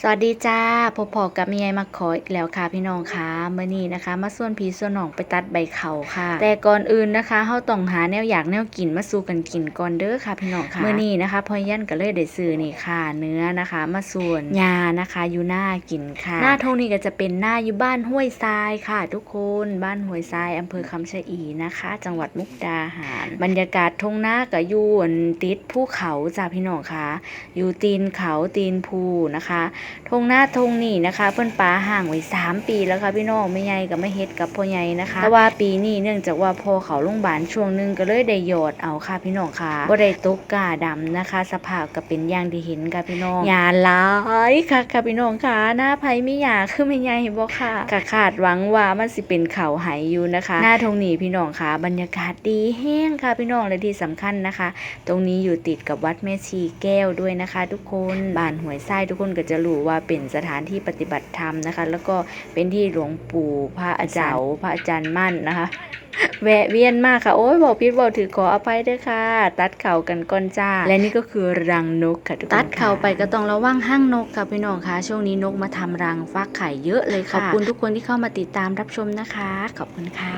สวัสดีจ้าพบพอกับมีไอมาขออีกแล้วค่ะพี่น้องค่ะเมื่อนี้นะคะ มาส่วนพีส่วนหนองไปตัดใบเขาค่ะ แต่ก่อนอื่นนะคะเฮาต้องหาแนวอยากแนวกินมาสู่กันกินก่อนเด้อค่ะพี่น้องค่ะเมื่อนี้นะคะพอยันก็เลยได้ซื้อนี่ค่ะ เนื้อนะคะ มาส่วนยานะคะอยู่หน้ากินค่ะ หน้าทงนี้ก็จะเป็นหน้าอยู่บ้านห้วยทรายค่ะ ทุกคนบ้านห้วยทรายอำเภอคำชะอีนะคะ จังหวัดมุกดาหาร บรรยากาศทงหน้าก็อยู่อันติดภูเขาจ้าพี่น้องค่ะ อยู่ตีนเขาตีนภูนะคะทงหน้าทงนี่นะคะ เพิ่อนปาห่างไว้สามปีแล้วค่ะพี่น้องไม่ใหญ่กับไม่เฮ็ดกับพ่อใหญ่นะคะแต่ว่าปีนี้เนื่องจากว่าพอเขาโรงบาลช่วงหนึงก็เลยได้หยอดเอาค่ะพี่น้องค่ะบ่ได้ตกกาดำนะคะ สภาพก็เป็นอย่างที่เห็นค่ะพี่น้องยาหลายค่ะค่ะพี่น้องค่ะหน้าไผไม่อยากคือไม่ใหญ่บ่ค่ะก็คาดหวังว่ามันสิเป็นเขาไหอยู่นะคะ หน้าทงนี้พี่น้องค่ะ บรรยากาศดีแห้งค่ะพี่น้องและที่สำคัญนะคะ ตรงนี้อยู่ติดกับวัดแม่ชีแก้วด้วยนะคะ ทุกคนบ้านหวยไส้ทุกคนก็จะรู้ว่าเป็นสถานที่ปฏิบัติธรรมนะคะ แล้วก็เป็นที่หลวงปู่พระอาจารย์พระอาจารย์มั่นนะคะแวะเวียนมากค่ะ โอ้ยบอกพิดบอกถือขออภัยด้วยค่ะ ตัดเข่ากันก่อนจ้า และนี่ก็คือรังนกค่ะทุกคนตัดเข่าไปก็ต้องระวังห้างนกค่ะพี่น้องค่ะช่วงนี้นกมาทำรังฟักไข่เยอะเลยค่ะ ขอบคุณทุกคนที่เข้ามาติดตามรับชมนะคะ ขอบคุณค่ะ